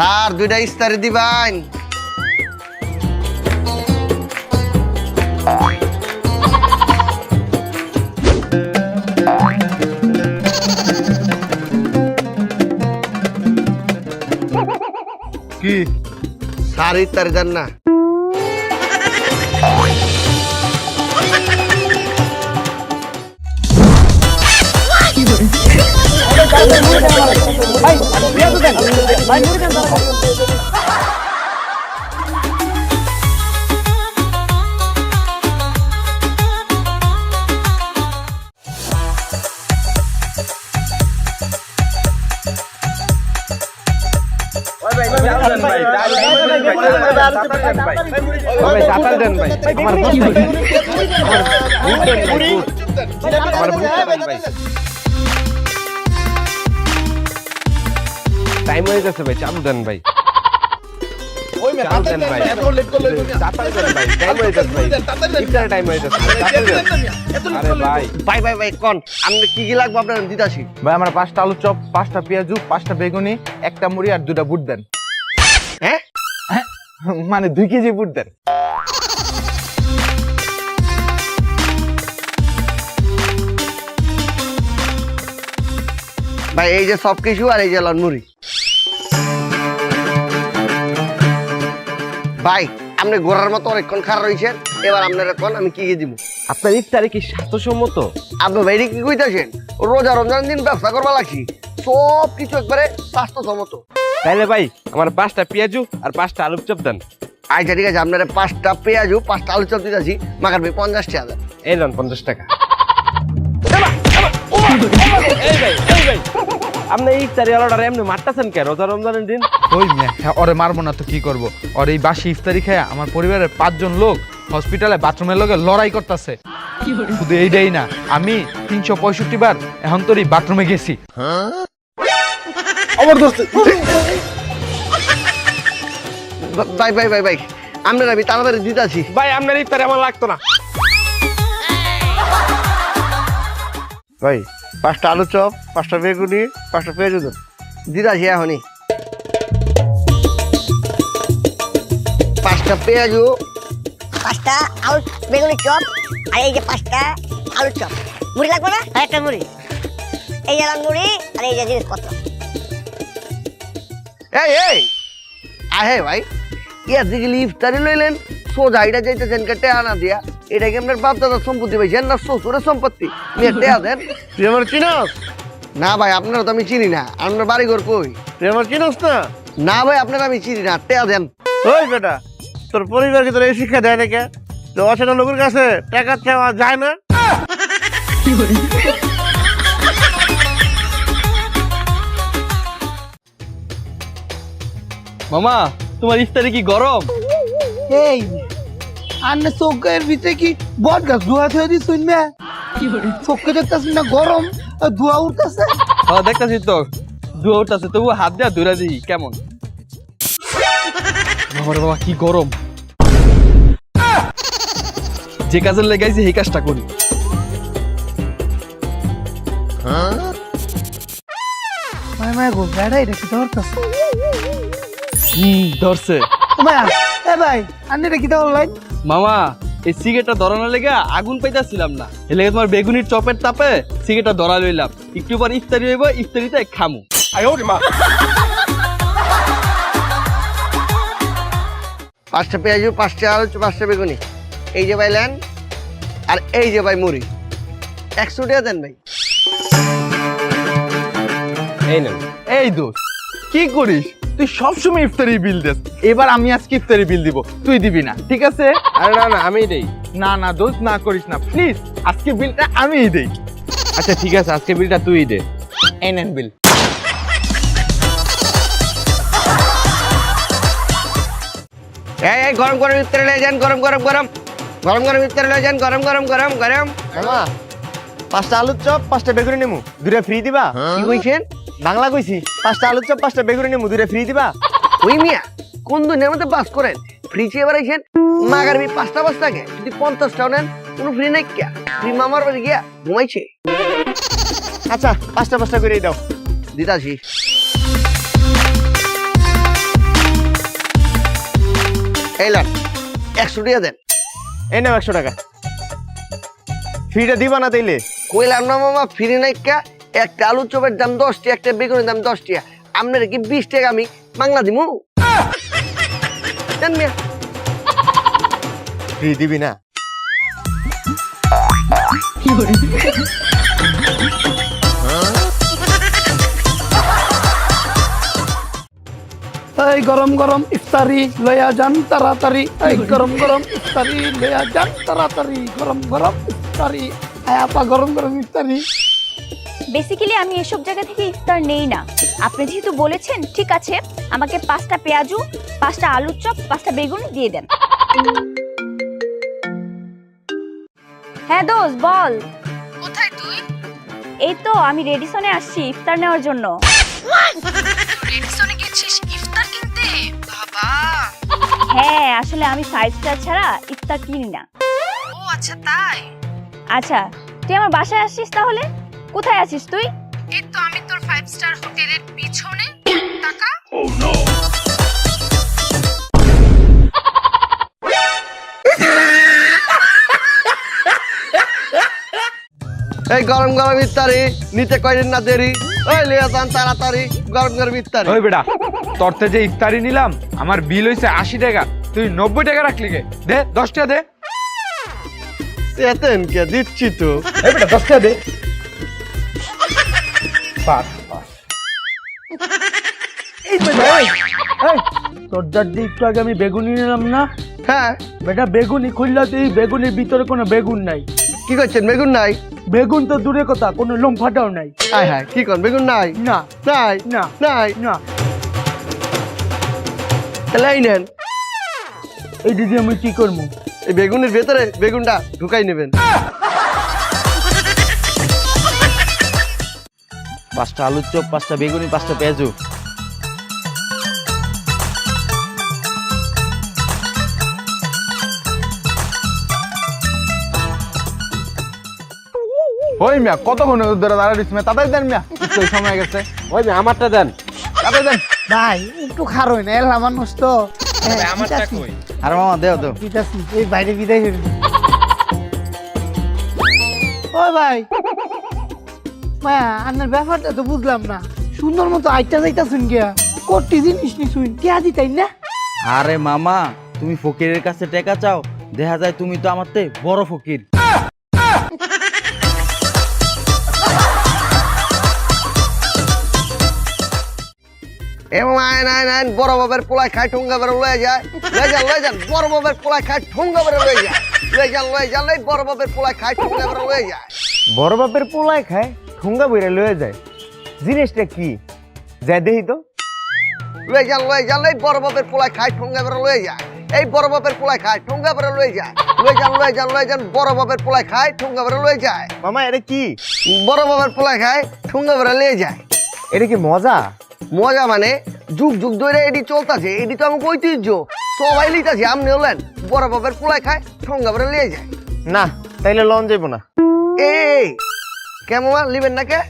Sir দুইটা ইস্তারি দিবাইন কি? Sir ইস্তারি দেন না। টাইম হয়ে গেছে ভাই চালু দেন ভাই চালু দেন ভাই তাড়াতাড়ি দেন ভাই টাইম হয়ে যাচ্ছে ভাই চাপ টাইম হয়ে গেছে দেন। আরে ভাই। ভাই। ভাই ভাই কোন? আপনি কি কি লাগবে আপনার? দিতাছি ভাই আমার পাঁচটা আলু চপ পাঁচটা পেঁয়াজু পাঁচটা বেগুনি একটা মুড়ি আর দুটা বুট দেন। হ্যাঁ মানে দুই কেজি বুট দেন। ভাই এই যে সব কিছু আর এই যে লন মুড়ি। ভাই আপনি গোড়ার মতো অনেকক্ষণ খারাপ রয়েছেন এবার আপনার কোন আমি কি কি দিব? আপনার ইফতারে কি স্বাস্থ্যসম্মত? আপনি ভাইরে কি কইতাছেন? রোজা রমজান দিন ব্যবসা করবা লাগছি। সব কিছু একবারে স্বাস্থ্যসম্মত। তাইলে ভাই আমার পাঁচটা পেঁয়াজু আর পাঁচটা আলু চপ দেন। আচ্ছা ঠিক আছে আপনার পাঁচটা পেঁয়াজু পাঁচটা আলু চপ দিতেছি। মাগার ভাই পঞ্চাশ টাকা এই লন পঞ্চাশ টাকা। এই ভাই এই ভাই আপনি ইফতারি অর্ডার এমনি মারতেছেন কে? রোজা রমজানের দিন? ওই মেয়ে? হ্যাঁ, ওরে মারবো না তো কি করব? ওর এই বাসি ইফতারি খেয়ে আমার পরিবারের পাঁচজন লোক হসপিটালে বাথরুমের লগে লড়াই করতেছে। শুধু এইটাই না আমি তিনশো পঁয়ষট্টি বার এখন তোর বাথরুমে গেছি। ভাই ভাই ভাই ভাই আপনার আমি তাড়াতাড়ি দিতেছি। ভাই আপনার ইফতারে আমার লাগতো না। ভাই পাঁচটা আলু চপ পাঁচটা বেগুনি পাঁচটা পেঁয়াজু দেন দিদাছি এখনই পাঁচটা পেঁয়াজু। পাঁচটা আলু বেগুনি চপ আর এই যে পাঁচটা আলু চপ। মুড়ি লাগবে না? আর একটা মুড়ি। এই যে মুড়ি আর এই যে জিনিসপত্র। এই এই! আহে ভাই ইয়া দিকে ইফতারি লইলেন সোজা এটা যাইতেছেন কে টেয়া না দিয়া। এটা কি আপনার বাপ দাদার সম্পত্তি পাইছেন না শ্বশুরের সম্পত্তি। টেয়া দেন। তুই আমার চিনস? না ভাই আপনার তো আমি চিনি না। আপনার বাড়ি ঘর কই? তুই আমার চিনস না? না ভাই আপনার আমি চিনি না টেয়া দেন। ওই বেটা তোর পরিবারকে তোর এই শিক্ষা দেয় নাকি তো অচেনা লোকের কাছে টাকা চাওয়া যায় না? মামা তোমার ইফতারি কি গরম? এই আন্নে চোখের ভিতরে কি বট গাছ? ধোয়া থয়ে দিস শুনবে চোখে দেখতেছিস না গরম আর ধোয়া উঠতেছে। হ্যাঁ দেখতেছি তো। দুয়া উঠতেছে তবু হাত দেওয়া দূরা দিই কেমন? বাবারে বাবা কি গরম। যে কাজের লেগাইছি সেই কাজটা করি। মায় মায় গো বেড়া এটা কি ধরতেছে? হুম ধরছে। মায়া এ ভাই আন্নে এটা কি অনলাইন মামা এই সিগারেটটা ধরানোর লেগে আগুন পাইতাছিলাম না। এ লেগে তোমার বেগুনির চপের তাপে সিগারেটটা ধরা লইলাম। একটু পর ইফতারি হইব ইফতারিতে খামু। পাঁচটা পেঁয়াজু পাঁচটা আলু পাঁচটা বেগুনি। এই যে ভাই লেন আর এই যে ভাই মুড়ি। একশো টাকা দেন ভাই। এই নেন। এই দোষ কি করিস? তুই সবসময় ইফতারি বিল দেস। এবার আমি আজকে ইফতারি বিল দিব। তুই দিবি না ঠিক আছে? আরে না না আমি দেই। না না দোষ না করিস না। প্লিজ আজকে বিলটা আমিই দেই। আচ্ছা ঠিক আছে আজকে বিলটা তুই দে। এন এন বিল। এই এই গরম গরম ইফতারি লয়ে যান গরম গরম গরম। গরম গরম ইফতারি লয়ে যান গরম গরম গরম গরম। মামা। পাঁচটা আলুর চপ পাঁচটা বেগুনি নেমু। দুটা ফ্রি দিবা? কি কইছেন? বাংলা কইছি পাঁচটা আলুর চপ পাঁচটা বেগুনি নেমু দুটা ফ্রি দিবা? ওই মিয়া কোন দুনিয়ার মধ্যে বাস করেন? ফ্রি চেয়ে বেড়াইছেন? মাগার বি পাঁচটা পাঁচটাকে যদি পঞ্চাশটাও নেন কোনো ফ্রি নাই কিয়া? ফ্রি মামার বাড়ি গিয়া ঘুমাইছে। আচ্ছা পাঁচটা পাঁচটা করেই দাও। দিতাছি। এই লান একশো টাকা দেন। এই নাও একশো টাকা। ফ্রিটা দিবা না তাইলে? কইলাম না মামা ফিরে নাই কা একটা আলু চপের দাম দশ টাকা একটা বেগুনের দাম দশ টাকা আপনার কি বিশ টাকা আমি বাংলা দিমু? দেন ফ্রি দিবি না। এই গরম গরম ইফতারি লয়া যান তাড়াতাড়ি। এই গরম গরম ইফতারি লয়া যান তাড়াতাড়ি। গরম গরম ইফতারি। আয় আপা গরম গরম ইফতারি। বেসিক্যালি আমি এসব জায়গা থেকে ইফতার নেই না। আপনি যেহেতু বলেছেন ঠিক আছে আমাকে পাঁচটা পেঁয়াজু পাঁচটা আলুর চপ পাঁচটা বেগুন দিয়ে দেন। হ্যাঁ দোষ বল। কোথায় তুই? এই তো আমি রেডিসনে আসছি ইফতার নেওয়ার জন্য। রেডিসনে গেছিস ইফতার কিনতে? বাবা। হ্যাঁ আসলে আমি ফাইভ স্টার ছাড়া ইফতার কিনি না। ও আচ্ছা তাই? আচ্ছা তুই আমার বাসায় আসছিস তাহলে? কোথায় আছিস তুই? এই তো আমি তোর ফাইভ স্টার হোটেলের পিছনে। টাকা? এই গরম গরম ইফতারি নিতে কয়দিন না দেরি? ওই লিয়া যান তাড়াতাড়ি গরম গরম ইফতারি। ওই বেটা তোরতে যে ইফতারি নিলাম আমার বিল হয়েছে আশি টাকা। তুই নব্বই টাকা রাখলি গে। দে দশ টাকা দে। এতেন কে দিচ্ছি তো এই বেটা দশ টাকা দে পাঁচ তোর দাদি একটু আগে আমি বেগুনি নিলাম না? হ্যাঁ। বেটা বেগুনি খুললা তুই বেগুনির ভিতরে কোনো বেগুন নাই। কি করছেন বেগুন নাই? বেগুন তো দূরে কথা কোনো লোম ফাটাও নাই। হ্যাঁ হ্যাঁ কি কর বেগুন নাই? না। নাই না। নাই। না। তাহলে এই নেন। এই দিদি আমি কি করব এই বেগুনের ভেতরে বেগুনটা ঢুকাই নেবেন। পাঁচটা আলুর চপ পাঁচটা বেগুনি পাঁচটা পেঁয়াজু। ওই মিয়া কতক্ষণ ধরে দাঁড়াইছিস মিয়া? তাড়াতাড়ি দেন মিয়া একটু সময় গেছে। ওই আমারটা দেন। তাড়াতাড়ি দেন। ভাই একটু খারোই না এলা মানুষ তো। আমারটা কই? আর মামা দেও তো এই বাইরে বিদায় ও ভাই। মায়া আপনার ব্যাপারটা তো বুঝলাম না। সুন্দর মতো আইটা যাইতা শুন গিয়া। কোটি জিনিস নি শুন কে আদি তাই না? আরে মামা তুমি ফকিরের কাছে টাকা চাও দেখা যায় তুমি তো আমার তে বড় ফকির। নাই নাই বড় বাবের পোলায় খায় ঠুঙ্গা বেড়ে লয়ে যায়। লয়ে যান লয়ে যান বড় বাবের পোলায় খায় ঠুঙ্গা বেড়ে লয়ে যায় লয়ে যান লয়ে যান লই বড় বাবের পোলায় খায় ঠুঙ্গা বেড়ে লয়ে যায়। বড় বাপের পোলায় খায় ঠুঙ্গা বইরা লয়ে যায়। জিনিসটা কি? যাই দেখি তো। লয়ে যান লয়ে যান লই বড় বাবের পোলায় খায় ঠুঙ্গা বেড়ে লয়ে যায়। এই বড় বাবের পোলায় খায় ঠুঙ্গা বেড়ে লয়ে যায়। লয়ে যান লয়ে যান লয়ে যান বড় পোলায় খায় ঠুঙ্গা বেড়ে লয়ে যায়। মামা এটা কি? বড় বাবের পোলায় খায় ঠুঙ্গা বেড়ে লয়ে যায়। এটা কি মজা? মজা মানে? যুগ যুগ ধরে এটি চলতেছে এটি তো আমাকে ঐতিহ্য। সবাই লিতাছে আপনি হলেন বড় বাবের পোলায় খায় ঠুঙ্গা বেড়ে লিয়ে যায়। না তাইলে লন যাইব না। এই কেমন লিবেন না কে?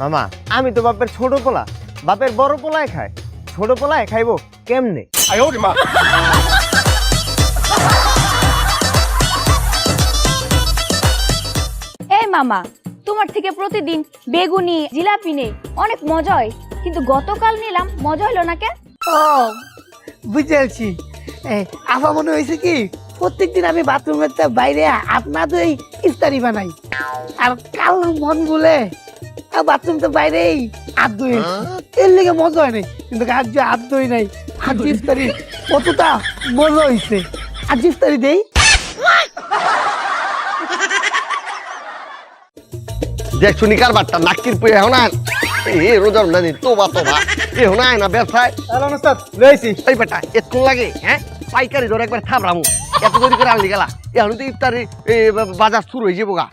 মামা আমি তো বাপের ছোট পোলা। বাপের বড় পোলায় খায়। ছোট পোলায় খাইবো কেমনে? এই মামা তোমার থেকে প্রতিদিন বেগুনি জিলাপি নেই অনেক মজা হয় কিন্তু গতকাল নিলাম মজা হলো না কে ও বুঝেছি আফা মনে হয়েছে কি প্রত্যেকদিন আমি বাথরুমের বাইরে এই ইফতারি বানাই। আর কাল মন বলে বাথরুম তো বাইরেই হাত ধুয়ে এর লেগে মজা হয় নাই কিন্তু আজ যে হাত ধুই নাই আজ ইফতারি কতটা মজা হয়েছে আজ ইফতারি দেই। দেখ শুনি কার বাট্টা নাকির পুয়ে এখন এ রোজার না তো বা তো বা আয় না ব্যবসায় এই বেটা এতক্ষণ লাগে হ্যাঁ? পাইকারি ধরে একবার থামরামু এত করে আনলি গেলা। এখন তো ইফতারি বাজার শুরু হয়ে যাব গা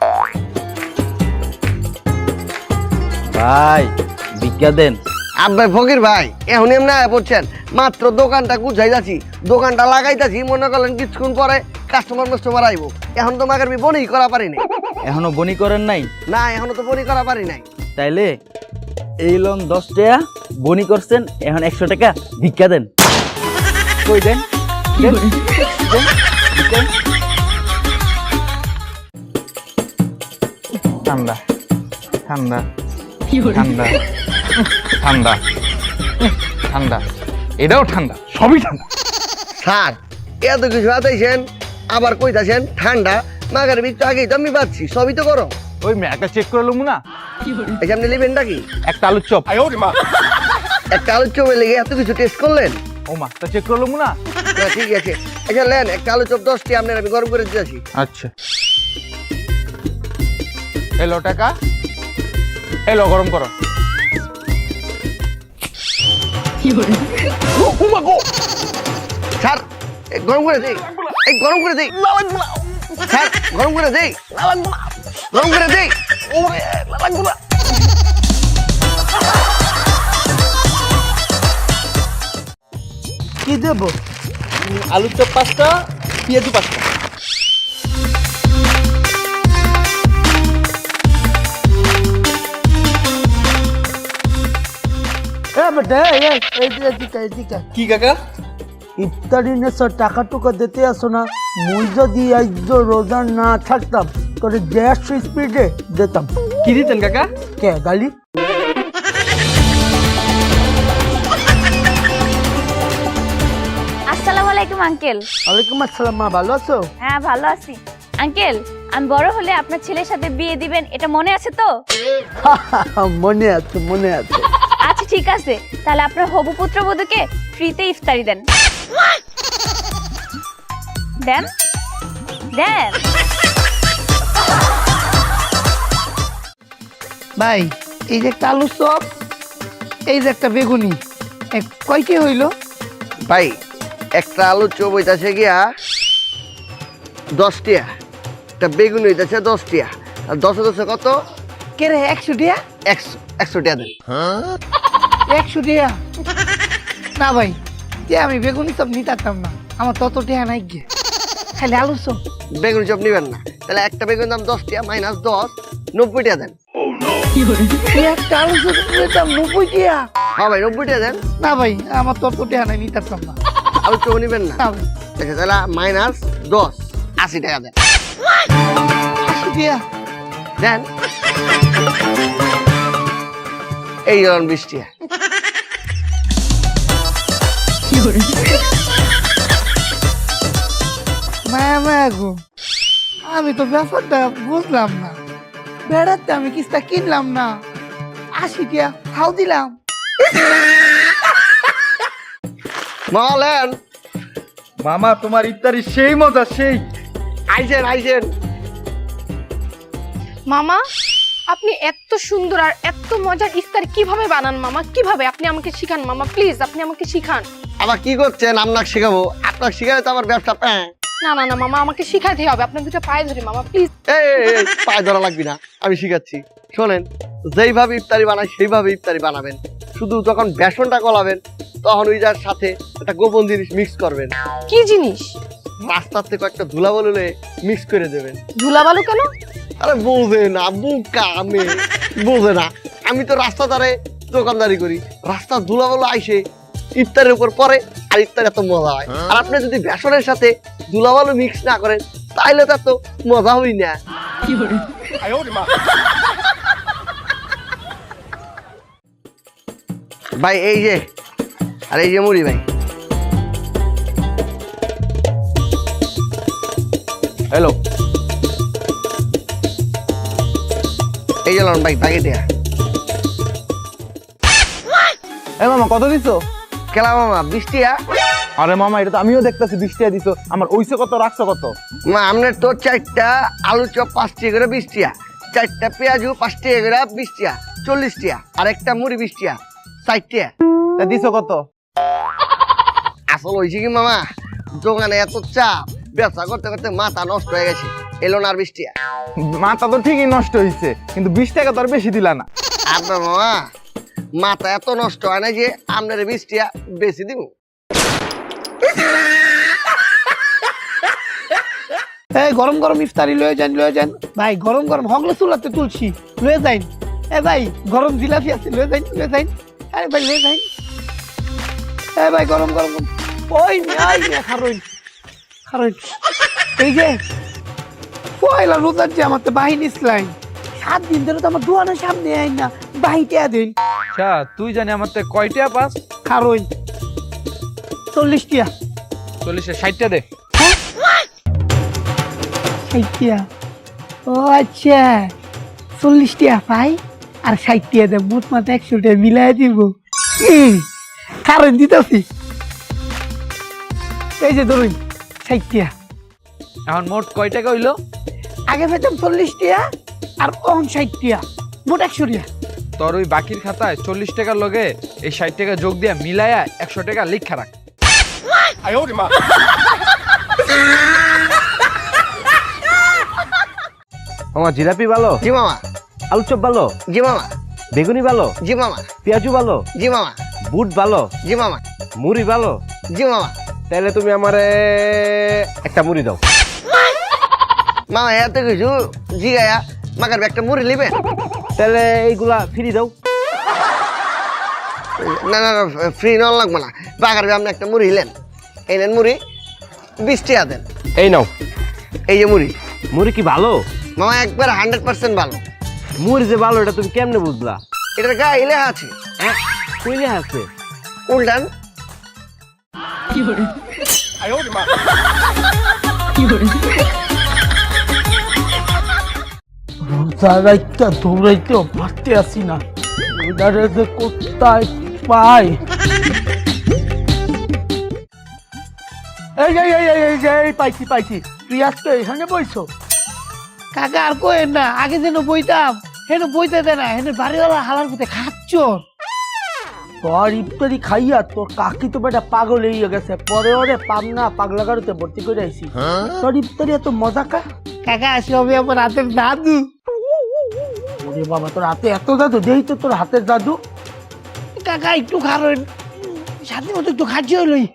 ভাই বিজ্ঞা দেন। আব্বাই ফকির ভাই এখন এমনি পড়ছেন। মাত্র দোকানটা গুছাই যাচ্ছি দোকানটা লাগাইতাছি মনে করলেন কিছুক্ষণ পরে কাস্টমার মাস্টমার আইবো। এখন তো মাগার বনি করা পারি নাই। এখনও বনি করেন নাই? না এখনও তো বনি করা পারি নাই। তাইলে এই লোন দশ টাকা বনি করছেন এখন একশো টাকা ভিক্ষা দেন। কই দেন? ঠান্ডা ঠান্ডা ঠান্ডা ঠান্ডা ঠান্ডা এটাও ঠান্ডা সবই ঠান্ডা। স্যার এত কিছু আতাইছেন আবার কইতাছেন ঠান্ডা মাগার একটু আগেই তো আমি পাচ্ছি সবই তো করো ওই একটা চেক করে লমু না? এই সামনে নেবেন নাকি একটা আলুর চপ। একটা আলু চপে লেগে এত কিছু টেস্ট করলেন? ও মা তা চেক করে লমু না? না ঠিক আছে। আচ্ছা লেন একটা আলু চপ দশটি আপনার আমি গরম করে দিতেছি। আচ্ছা। এলো টাকা। এলো গরম করো। স্যার গরম করে দেই। এই গরম করে দেই। স্যার গরম করে দেই। গরম করে দেই কি দেবো? আলুর চপ পাঁচটা পেঁয়াজু পাঁচটা। কি কাকা? ইফতারি নেছো টাকা টুকা দিতে আসো না। মুই যদি আজ রোজা না থাকতাম তোর দেড়শো স্পিডে দিতাম কি দিতেন কাকা? কে গালি? আসসালামু আলাইকুম আঙ্কেল। ওয়ালাইকুম আসসালাম মা ভালো আছো? হ্যাঁ ভালো আছি। আঙ্কেল আমি বড় হলে আপনার ছেলের সাথে বিয়ে দিবেন এটা মনে আছে তো? মনে আছে মনে আছে। আচ্ছা ঠিক আছে। তাহলে আপনার হবু পুত্রবধূকে ফ্রিতে ইফতারি দেন। দেন? দেন। ভাই এই যে একটা আলুর চপ এই যে একটা বেগুনি কয় কি হইল? ভাই একটা আলু চপ হইতাছে গিয়া দশটিয়া একটা বেগুন হইতাছে দশটিয়া। আর দশে দশে কত? কে রে একশো টিয়া একশো একশো টিয়া দেন। একশো টিয়া না ভাই কে আমি বেগুনি চপ নিতাম না আমার তত টিয়া নাই গিয়ে। খালি আলু চপ। বেগুন চপ নিবেন না। তাহলে একটা বেগুন দাম দশ টিয়া মাইনাস দশ নব্বই টিয়া দেন। একটা আলু চপ নিতাম নব্বই টিয়া। হ্যাঁ ভাই নব্বই টিয়া দেন। না ভাই আমার তত টিয়া নাই নিতাম না। আলু চপ নিবেন না? আচ্ছা তাহলে মাইনাস দশ আশি টাকা দেন। আশি টিয়া। দেন। এই ধরুন বিশ টিয়া। মায়া মায়া গো। আমি তো ব্যাপারটা বুঝলাম না। বেড়াতে আমি কিস্তা কিনলাম না। আশি টিয়া খাও দিলাম। মহলেন মামা তোমার ইফতারি সেই মজা সেই। আইসেন আইসেন মামা আপনি এত সুন্দর আর এত মজার ইফতার কীভাবে বানান মামা? কীভাবে? আপনি আমাকে শিখান মামা প্লিজ আপনি আমাকে শিখান। আবার কি করছেন? আপনাকে শেখাবো। আপনাকে শেখালে তো আমার ব্যবসা প্যাঁ। না না না মামা আমাকে শিখাতে হবে। আপনার দুটো পায়ে ধরে মামা প্লিজ এই, এই, এই, পায়ে ধরা লাগবে না আমি শিখাচ্ছি। শোনেন যেইভাবে ইফতারি বানাই সেইভাবে ইফতারি বানাবেন। শুধু যখন বেসনটা গলাবেন তখন ওই যার সাথে একটা গোপন জিনিস মিক্স করবেন। কি জিনিস? রাস্তার থেকে একটা ধুলা বললে মিক্স করে দেবেন। ধুলাবালু কেন? আরে বোঝে না বুকা আমি বোঝে না। আমি তো রাস্তা ধারে দোকানদারি করি। রাস্তা ধুলা বলো আইসে ইফতারের উপর পরে আর ইফতার এত মজা হয়। আর আপনি যদি বেসনের সাথে ধুলাবালু মিক্স না করেন তাইলে তো মজা হই না। ভাই এই যে আর এই যে মুড়ি ভাই। হ্যালো। এই যে ভাই প্যাকেটে এ মামা কত দিছো? কেলা মামা বৃষ্টিয়া আরে মামা এটা তো আমিও দেখতেছি বিশ টাকা দিছো আমার ওইসে কত রাখছো কত? মা আপনার তো চারটা আলু চপ পাঁচ টাকা করে বিশ টিয়া চারটা পেঁয়াজু পাঁচ টাকা করে বিশ টিয়া চল্লিশ আর একটা মুড়ি বিশ ষাট টিয়া তা দিছো কত? আসল হয়েছে কি মামা দোকানে এত চাপ ব্যবসা করতে করতে মাথা নষ্ট হয়ে গেছে এলো না আর বিশ মাথা তো ঠিকই নষ্ট হয়েছে কিন্তু বিশ টাকা তো আর বেশি দিলা না। আর মামা মাথা এত নষ্ট হয় না যে আপনার বিশ টিয়া বেশি দিব এই গরম গরম ইফতারি লয়ে যান লয়ে যান। ভাই গরম গরম হগলে চুলাতে তুলছি লয়ে যাইন। এ ভাই গরম জিলাপি আছে লয়ে যাইন লয়ে যাইন। আরে ভাই লয়ে যাইন। এ ভাই গরম গরম। ওই ওই মিয়া খারোইন। এই যে পয়লা রোজার যে আমার তো বাহিনী ইসলাম সাত দিন ধরে তো আমার দোয়ানের সামনে আইন না বাহিটা দিন আচ্ছা তুই জানি আমার তে কয়টা পাস? কারণ চল্লিশ টিয়া। চল্লিশে ষাটটা দে। ষাট ও আচ্ছা চল্লিশ টিয়া পাই আর ষাট টিয়া দেব মোট মাথা একশো টিয়া মিলাই দিব। কারণ দিতেছি। এই যে ধরুন ষাট টিয়া। এখন মোট কয় টাকা হইল? আগে পেতাম চল্লিশ টিয়া আর অন ষাট টিয়া মোট একশো টিয়া। তোর ওই বাকির খাতায় চল্লিশ টাকার লগে এই ষাট টাকা যোগ দিয়ে মিলায়া একশো টাকা লিখা রাখ। মামা জিলাপি ভালো? জি মামা। আলু চপ ভালো? জি মামা। বেগুনি ভালো? জি মামা। পেঁয়াজু ভালো? জি মামা। বুট ভালো? জি মামা। মুড়ি ভালো? জি মামা। তাহলে তুমি আমারে একটা মুড়ি দাও। মামা এত কিছু জিগায়া মাকার একটা মুড়ি নিবে তাহলে এইগুলা ফ্রি দাও। না না না ফ্রি নন লাগবে না। বাগার আপনি একটা মুড়ি হিলেন। এই নেন মুড়ি বিশ টাকা দেন এই নাও। এই যে মুড়ি। মুড়ি কি ভালো? মামা একবার হান্ড্রেড পার্সেন্ট ভালো। মুড়ি যে ভালো এটা তুমি কেমনে বুঝলা? এটার গায়ে ইলে আছে। হ্যাঁ? কইলে আছে? উল্টান। জায়গাটা দৌড়াইতেও পারতে আসি না। কোথায় পাই এই এই এই এই এই পাইছি পাইছি। তুই আজকে এখানে বইছো? কাকা আর কই না আগে যেন বইতাম হেন বইতে দে না হেন বাড়িওয়ালা হালার ভিতরে খাচ্ছ। তোর ইফতারি খাইয়া তোর কাকি তো বেটা পাগল হয়ে গেছে পরে ওরে পাবনা পাগলা গাড়িতে ভর্তি করে আইছি। তোর ইফতারি এত মজা কা? কাকা আসি হবে আমার হাতের দাদু। ওরে বাবা তোর হাতে এত জাদু দেই তো তোর হাতের জাদু কাকা একটু খাবেন। সাথে মতো একটু খাচ্ছি হইলই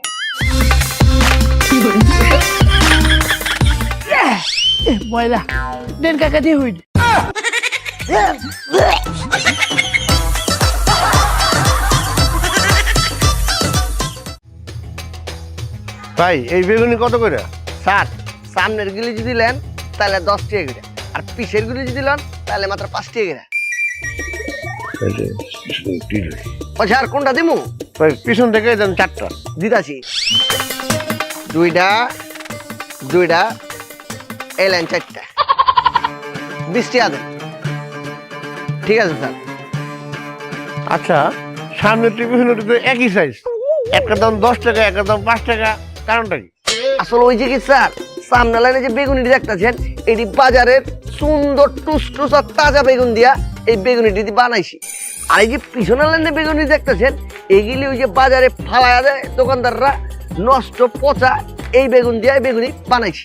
ময়লা। দেন কাকা দিয়ে হইল। ভাই এই বেগুনি কত করে? ষাট। সামনের গুলি যদি নেন তাহলে দশ টাকা করে। আর পিসের গুলি যদি নেন তাহলে মাত্র পাঁচ টাকা করে। আচ্ছা আর কোনটা দিমু? পিছন থেকে দেন চারটা। দিতাছি। দুইটা দুইটা এই লাইন চারটা। বিশ টাকা ঠিক আছে স্যার। আচ্ছা সামনের টিভিশনটি তো একই সাইজ একটা দাম দশ টাকা একটা দাম পাঁচ টাকা। কারণটা কি? আসলে ওই যে কি স্যার? সামনে লাইনে যে বেগুনিটি দেখতেছেন এটি বাজারের সুন্দর টুসটুস আর তাজা বেগুন দিয়া এই বেগুনিটি দিয়ে বানাইছি। আর এই যে পিছনের লাইনে বেগুনি দেখতেছেন এগুলি ওই যে বাজারে ফালায়া দেয় দোকানদাররা। নষ্ট পচা এই বেগুন দিয়ে বেগুনি বানাইছি।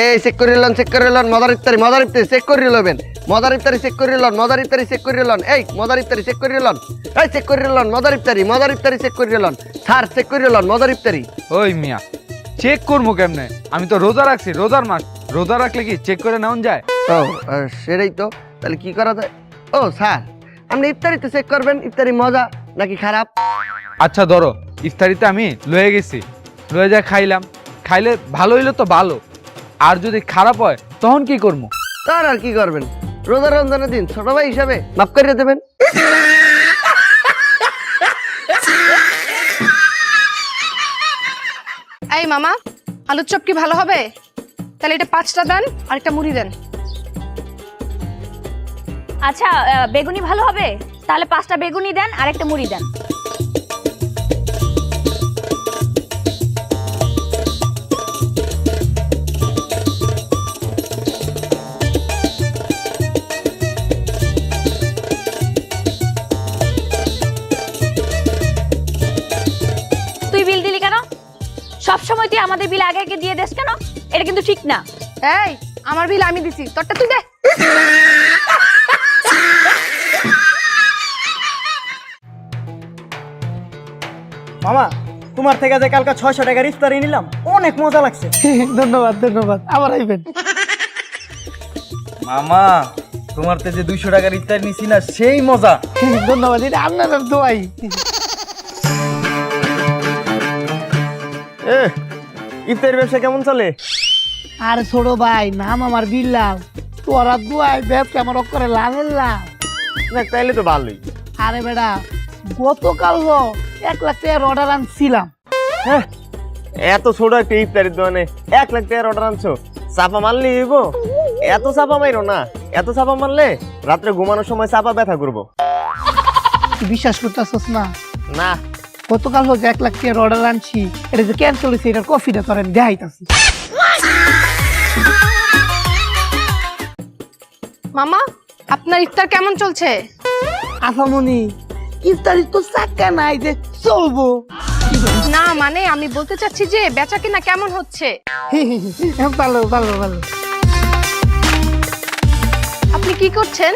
এই চেক করে লন চেক করে লন মদার ইফতারি মদার ইফতারি চেক করে লবেন মদার ইফতারি চেক করে লন মদার ইফতারি চেক করে লন এই মদার ইফতারি চেক করে লন এই চেক করে লন মদার ইফতারি মদার ইফতারি চেক করে লন স্যার চেক করে লন মদার ইফতারি। ওই মিয়া চেক করব কেমনে? আমি তো রোজা রাখছি, রোজার মাস। রোজা রাখলে কি চেক করে নেওয়া যায়? ও সেটাই তো। তাহলে কি করা যায়? ও স্যার আপনি ইফতারিতে চেক করবেন ইফতারি মজা নাকি খারাপ? আচ্ছা ধরো ইফতারিতে আমি লয়ে গেছি। লয়ে যা খাইলাম। খাইলে ভালো হইলে তো ভালো। আর যদি খারাপ হয় তখন কি করব? তার আর কি করবেন? রোজা রমজানের দিন ছোট ভাই হিসাবে মাফ করে দেবেন। এই মামা আলুর চপ কি ভালো হবে? তাহলে এটা পাঁচটা দেন আর একটা মুড়ি দেন। আচ্ছা বেগুনি ভালো হবে? তাহলে পাঁচটা বেগুনি দেন আর একটা মুড়ি দেন। তুই বিল দিলি কেন? সব সময় তুই আমাদের বিল আগে আগে দিয়ে দেস কেন? এটা কিন্তু ঠিক না। এই আমার বিল আমি দিছি। তোরটা তুই দে। মামা তোমার থেকে যে কালকে ছয়শো টাকার ইফতারি নিলাম অনেক মজা লাগছে। ধন্যবাদ ধন্যবাদ। আবার আইবেন। মামা তোমার তো যে দুইশো টাকার ইফতার নিছি না সেই মজা। ধন্যবাদ এটা আপনার দোয়াই। এ ইফতারের ব্যবসা কেমন চলে? আর ছোট ভাই নাম আমার বিল্লাল তোরা দোয়াই ব্যবসা আমার করে লাভের লাভ না তাইলে তো ভালোই। আরে বেটা গতকাল গো এক লাখ টাকার অর্ডার আনছিলাম। হ্যাঁ এত ছোট একটা ইফতারের দোকানে এক লাখ টাকার অর্ডার আনছো চাপা মারলে হইব। এত চাপা মাইরো না এত চাপা মারলে রাত্রে ঘুমানোর সময় চাপা ব্যথা করব। তুই বিশ্বাস করতেছস না? না গতকাল হোক এক লাখ টাকার অর্ডার আনছি এটা যে ক্যান্সেল হয়েছে এটার কফিটা করেন দেখাইতাছি। মামা আপনার ইফতার কেমন চলছে? আফামনি ইফতারি তো চাক্কা নাই যে চলবো। না মানে আমি বলতে চাচ্ছি যে বেচা কিনা কেমন হচ্ছে? ভালো ভালো ভালো। আপনি কি করছেন?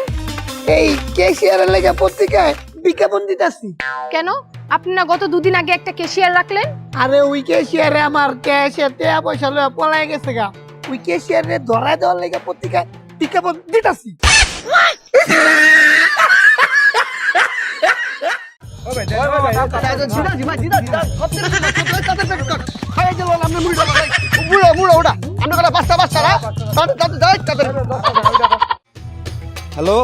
এই কেসিয়ারের লেগে পত্রিকায় বিজ্ঞাপন দিতেছি কেন? আপনি না গত দুদিন আগে একটা কেশিয়ার রাখলেন? আরে ওই কেসিয়ারে আমার ক্যাশে টাকা পয়সা লয়ে পলাই গেছে গা। ওই কেসিয়ারে ধরাই দেওয়ার লেগে পত্রিকায় বিজ্ঞাপন দিতেছি হ্যালো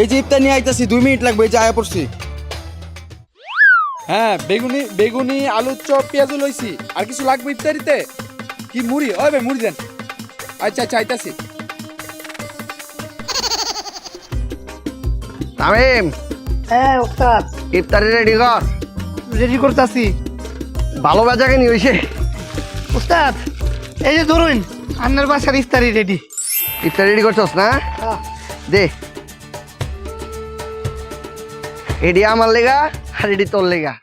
এই যে ইফতার নিয়ে আইতাছি দুই মিনিট লাগবে এই যে আয়া পড়ছি। হ্যাঁ বেগুনি বেগুনি আলুর চপ পেঁয়াজ লইছি। আর কিছু লাগবে ইফতারিতে? কি মুড়ি? ওই ভাই মুড়ি দেন। আচ্ছা আচ্ছা আইতাছি। তামিম। হ্যাঁ ওস্তাদ। ইফতারি রেডি কর। রেডি করতেছি। ভালো বেচা কিনি হয়েছে ওস্তাদ এই যে ধরুন আপনার বাসার ইফতারি রেডি। ইফতারি রেডি করছস না? দে। এডি আমার লেগা আর এডি তোর লেগা।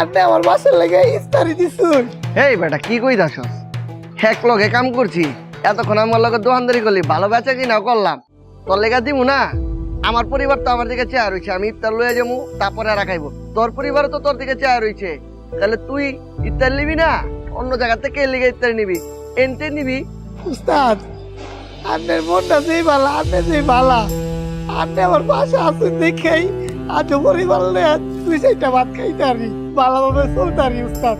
আপনি আমার বাসার লেগে ইফতারি দিছুন। এই বেটা কি কই দাসস এক লগে কাম করছি এতক্ষণ আমার লগে দোকানদারি করলি ভালো বেচা কিনা করলাম। তোর লেগা দিমু না? আমার পরিবার তো আমার দিকে চেয়ার রয়েছে আমি ইফতার লয়ে যাব তারপরে আর খাইবো। তোর পরিবার তো তোর দিকে চেয়ার রয়েছে তাহলে তুই ইফতার নিবি না? অন্য জায়গা থেকে লিগে ইফতার নিবি। এনতে নিবি। উস্তাদ আপনার মনটা যেই ভালো আপনি যেই ভালা। আপনি আমার পাশে আসুন দেখেই। আজ পরিবার দুই চারটা ভাত খাইতে পারি। ভালোভাবে চলতে পারি, উস্তাদ।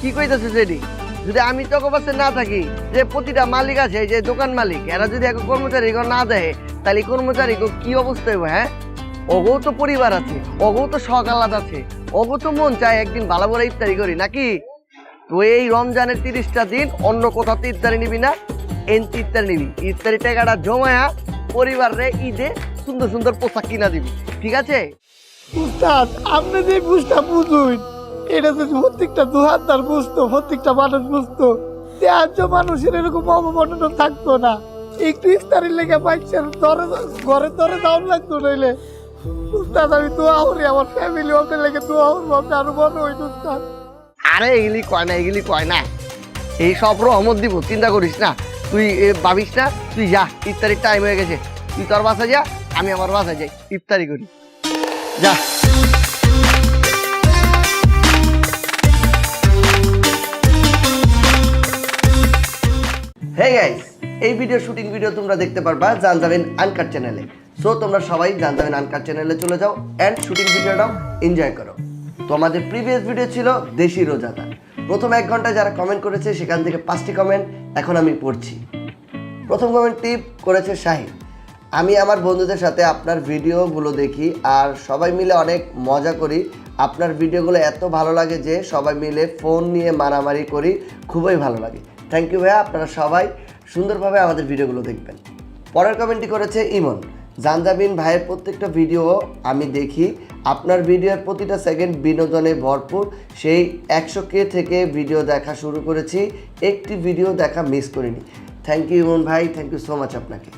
কি কইতেছে সেটি যদি আমি তোকে পাশে না থাকি, যে প্রতিটা মালিক আছে যে দোকান মালিক, এরা যদি এক কর্মচারী না দেয়, তাহলে কর্মচারী কি অবস্থা হইব হ্যাঁ? অগৌ তো পরিবার আছে অগৌ তো শখ আহ্লাদ আছে অগৌ তো মন চায় একদিন ভালো করে ইফতারি করি, নাকি? তো এই রমজানের তিরিশটা দিন অন্য কোথাও ইফতারি নিবি না, এনতি ইফতারি নিবি। ইফতারি টাকাটা জমায়া পরিবারে ঈদে সুন্দর সুন্দর পোশাক কিনা দিবি ঠিক আছে? উস্তাদ আপনি যে বুঝটা বুঝুন এটা যদি প্রত্যেকটা দোকানদার বুঝতো প্রত্যেকটা মানুষ বুঝতো মানুষের এরকম অবমাননা থাকতো না। একটু ইফতারির লেগে পাইছেন ধরে ঘরে ধরে দাম লাগতো নইলে। উস্তাদ আমি দোয়া করি আমার ফ্যামিলি ওকে লেগে দোয়া করব আপনি আরও হইত উস্তাদ। আরে এগুলি কয় না এগুলি কয় না। এই সব রহমত দিব চিন্তা করিস না। তুই ভাবিস না? তুই যা, ইফতারির টাইম হয়ে গেছে। তুই তোর বাসা যা, আমি আমার বাসা যাই, ইফতারি করি। যা। হে গাইস এই ভিডিও শুটিং ভিডিও তোমরা দেখতে পারবা জান যাবেন আনকাট চ্যানেলে সো তোমরা সবাই জান যাবেন আনকাট চ্যানেলে চলে যাও অ্যান্ড শুটিং ভিডিওটাও এনজয় করো। তো আমাদের প্রিভিয়াস ভিডিও ছিল দেশি রোজাদার। প্রথম এক ঘণ্টা যারা কমেন্ট করেছে, সেখান থেকে পাঁচটি কমেন্ট এখন আমি পড়ছি। প্রথম কমেন্টটি করেছে শাহিদ আমি আমার বন্ধুদের সাথে আপনার ভিডিওগুলো দেখি আর সবাই মিলে অনেক মজা করি। আপনার ভিডিওগুলো এত ভালো লাগে যে সবাই মিলে ফোন নিয়ে মারামারি করি, খুবই ভালো লাগে। থ্যাংক ইউ ভাইয়া, আপনারা সবাই সুন্দরভাবে আমাদের ভিডিওগুলো দেখবেন। পরের কমেন্টটি করেছে ইমন জানজাবিন ভাইয়ের প্রত্যেকটা ভিডিও আমি দেখি। আপনার ভিডিওর প্রতিটা সেকেন্ড বিনোদনে ভরপুর। সেই একশো কে থেকে ভিডিও দেখা শুরু করেছি। একটি ভিডিও দেখা মিস করিনি। থ্যাংক ইউ ইমন ভাই থ্যাংক ইউ সো মাচ আপনাকে।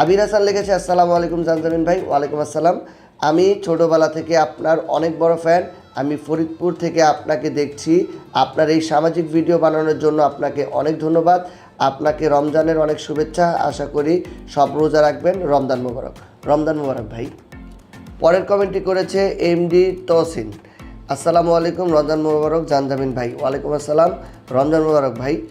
আবির হাসান লিখেছে, আসসালামু আলাইকুম জানজামিন ভাই, ওয়ালাইকুম আসসালাম। আমি ছোটোবেলা থেকে আপনার অনেক বড় ফ্যান আমি ফরিদপুর থেকে আপনাকে দেখছি। আপনার এই সামাজিক ভিডিও বানানোর জন্য আপনাকে অনেক ধন্যবাদ। আপনাকে রমজানের অনেক শুভেচ্ছা, আশা করি সব রোজা রাখবেন। রমজান মোবারক। রমজান মোবারক ভাই। পরের কমেন্টটি করেছে এমডি তহসিন। আসসালামু আলাইকুম, রমজান মোবারক, জানজামিন ভাই। ওয়ালাইকুম আসসালাম, রমজান মোবারক ভাই।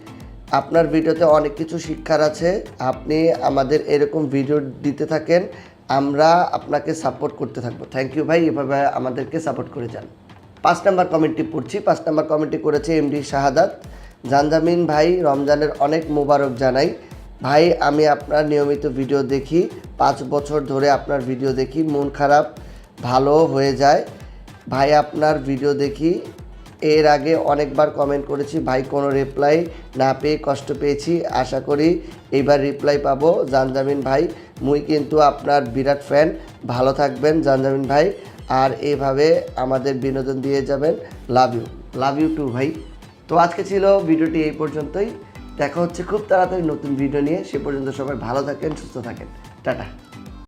আপনার ভিডিওতে অনেক কিছু শিক্ষার আছে। আপনি আমাদের এরকম ভিডিও দিতে থাকেন, আমরা আপনাকে সাপোর্ট করতে থাকব। থ্যাংক ইউ ভাই, এভাবে আমাদেরকে সাপোর্ট করে যান। পাঁচ নাম্বার কমেন্টটি পড়ছি। পাঁচ নাম্বার কমেন্টটি করেছে এমডি শাহাদাত। জানজামিন ভাই, রমজানের অনেক মোবারক জানাই। ভাই, আমি আপনার নিয়মিত ভিডিও দেখি। পাঁচ বছর ধরে আপনার ভিডিও দেখি, মন খারাপ, ভালো হয়ে যায়। ভাই, আপনার ভিডিও দেখি। এর আগে অনেকবার কমেন্ট করেছি, ভাই, কোনো রিপ্লাই না পেয়ে কষ্ট পেয়েছি। আশা করি এইবার রিপ্লাই পাবো। জানজামিন ভাই, মুই কিন্তু আপনার বিরাট ফ্যান ভালো থাকবেন জানজামিন ভাই। আর এভাবে আমাদের বিনোদন দিয়ে যাবেন। Love you love you too ভাই। তো আজকে ছিল ভিডিওটি এই পর্যন্তই। দেখা হচ্ছে খুব তাড়াতাড়ি নতুন ভিডিও নিয়ে। সে পর্যন্ত সবাই ভালো থাকেন, সুস্থ থাকেন। টাটা।